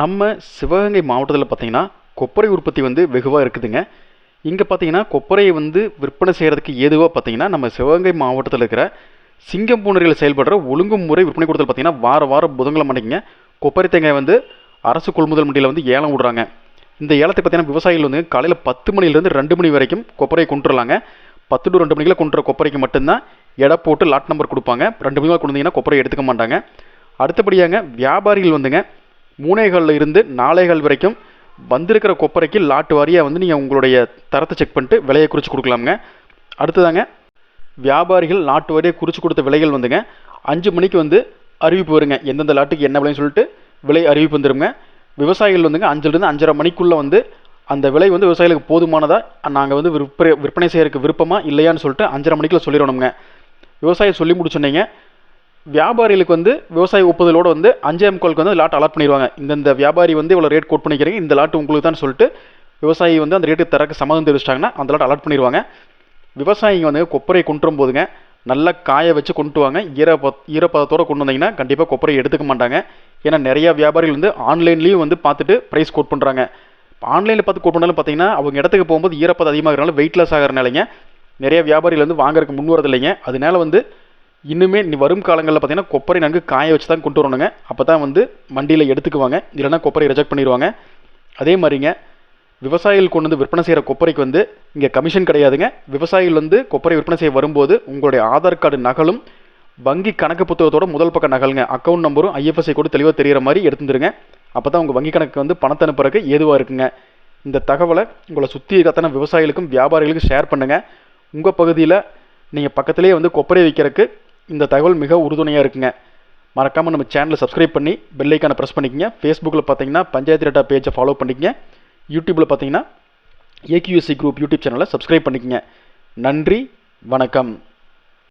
நம்ம சிவகங்கை மாவட்டத்தில் பார்த்தீங்கன்னா கொப்பரை உற்பத்தி வந்து வெகுவாக இருக்குதுங்க. இங்கே பார்த்தீங்கன்னா கொப்பரையை வந்து விற்பனை செய்கிறதுக்கு ஏதுவாக பார்த்தீங்கன்னா நம்ம சிவகங்கை மாவட்டத்தில் இருக்கிற சிங்கம்பூனரில் செயல்படுற ஒழுங்குமுறை விற்பனை கூடத்தில் பார்த்தீங்கன்னா வார வாரம் புதன்கிழமை அன்னைக்குங்க கொப்பரை தேங்காய் வந்து அரசு கொள்முதல் மண்டியில் வந்து ஏலம் விடுறாங்க. இந்த ஏலத்தை பார்த்தீங்கன்னா விவசாயிகள் வந்து காலையில் பத்து மணிலேருந்து ரெண்டு மணி வரைக்கும் கொப்பரையை கொண்டுட்லாங்க பத்து டு ரெண்டு மணிக்குள்ள கொண்டுற கொப்பரைக்கு மட்டும்தான் எடை போட்டு லாட் நம்பர் கொடுப்பாங்க. ரெண்டு மணிக்கு கொண்டு வந்தீங்கன்னா கொப்பரை எடுத்துக்க மாட்டாங்க. அடுத்தபடியாங்க வியாபாரிகள் வந்துங்க மூனைகளில் இருந்து நாளைகள் வரைக்கும் வந்திருக்கிற கொப்பரைக்கு லாட்டு வாரியாக வந்து நீங்கள் உங்களுடைய தரத்தை செக் பண்ணிட்டு விலையை குறித்து கொடுக்கலாமுங்க. அடுத்ததாங்க வியாபாரிகள் லாட்டு வாரியாக குறித்து கொடுத்த விலைகள் வந்துங்க. அஞ்சு மணிக்கு வந்து அறிவிப்பு வருங்க. எந்தெந்த லாட்டுக்கு என்ன விலைன்னு சொல்லிட்டு விலை அறிவிப்பு வந்துருங்க. விவசாயிகள் வந்துங்க அஞ்சுலேருந்து அஞ்சரை மணிக்குள்ளே வந்து அந்த விலை வந்து விவசாயிகளுக்கு போதுமானதாக நாங்கள் வந்து விற்பனை விற்பனை செய்கிறதுக்கு விருப்பமாக இல்லையான்னு சொல்லிட்டு அஞ்சரை மணிக்குள்ள சொல்லிடணுங்க விவசாயம் சொல்லி முடிச்சோன்னீங்க வியாபாரிகளுக்கு வந்து விவசாய ஒப்புதலோடு வந்து அஞ்சே முக்காலுக்கு வந்து லாட் அலாட் பண்ணிடுவாங்க இந்தந்த வியாபாரி வந்து இவ்வளோ ரேட் கோட் பண்ணிக்கிறீங்க இந்த லாட் உங்களுக்கு தான் சொல்லிட்டு விவசாயி வந்து அந்த ரேட்டுக்கு தரக்கு சம்மதம் தெரிவிச்சிட்டாங்கன்னா அந்த லாட் அலாட் பண்ணிடுவாங்க விவசாயிங்க வந்து கொப்பரை கொண்டு வரும்போதுங்க நல்லா காய வச்சு கொண்டு வாங்க. ஈரப்ப ஈரப்பதத்தோடு கொண்டு வந்தீங்கன்னா கண்டிப்பாக கொப்பரை எடுத்துக்க மாட்டாங்க. ஏன்னா நிறையா வியாபாரிகள் வந்து ஆன்லைன்லேயும் வந்து பார்த்துட்டு ப்ரைஸ் கோட் பண்ணுறாங்க ஆன்லைனில் பார்த்து கோட் பண்ணாலும் பார்த்தீங்கன்னா அவங்க இடத்துக்கு போகும்போது ஈரப்பதம் அதிகமாகிறனால வெயிட்லெஸ் ஆகிறனாலங்க நிறைய வியாபாரிகள் வந்து வாங்குறதுக்கு முன் வரதில்லைங்க. அதனால வந்து இன்னுமே நீ வரும் காலங்களில் பார்த்தீங்கன்னா கொப்பரை நன்கு காய வச்சு தான் கொண்டு வரணுங்க. அப்போ தான் வந்து மண்டியில் எடுத்துக்குவாங்க. இல்லைன்னா கொப்பரை ரிஜெக்ட் பண்ணிடுவாங்க அதே மாதிரிங்க விவசாயிகள் கொண்டு வந்து விற்பனை செய்கிற கொப்பரைக்கு வந்து இங்கே கமிஷன் கிடையாதுங்க. விவசாயிகள் வந்து கொப்பரை விற்பனை செய்ய வரும்போது உங்களுடைய ஆதார் கார்டு நகலும் வங்கி கணக்கு புத்தகத்தோட முதல் பக்க நகலுங்க. அக்கௌண்ட் நம்பரும் ஐஎஃப்எஸ்ஐ கூட தெளிவாக தெரிகிற மாதிரி எடுத்துருங்க அப்போ தான் உங்கள் வங்கி கணக்கு வந்து பணத்தை அனுப்புறதுக்கு ஏதுவாக இருக்குங்க. இந்த தகவலை உங்களை சுற்றி இருக்கத்தான விவசாயிகளுக்கும் வியாபாரிகளுக்கும் ஷேர் பண்ணுங்கள் உங்கள் பகுதியில் நீங்கள் பக்கத்துலேயே வந்து கொப்பரை வைக்கிறதுக்கு இந்த தகவல் மிக உறுதுணையாக இருக்குங்க. மறக்காமல் நம்ம சேனலை சப்ஸ்கிரைப் பண்ணி பெல்லைக்கான ப்ரெஸ் பண்ணிக்கங்க. ஃபேஸ்புக்கில் பார்த்தீங்கன்னா பஞ்சாயத்து டேட்டா பேஜை ஃபாலோ பண்ணிக்கங்க. யூடியூப்பில் பார்த்தீங்கன்னா ஏக்யூஎஸ்சி குரூப் யூடியூப் சேனலை சப்ஸ்கிரைப் பண்ணிக்கங்க. நன்றி வணக்கம்.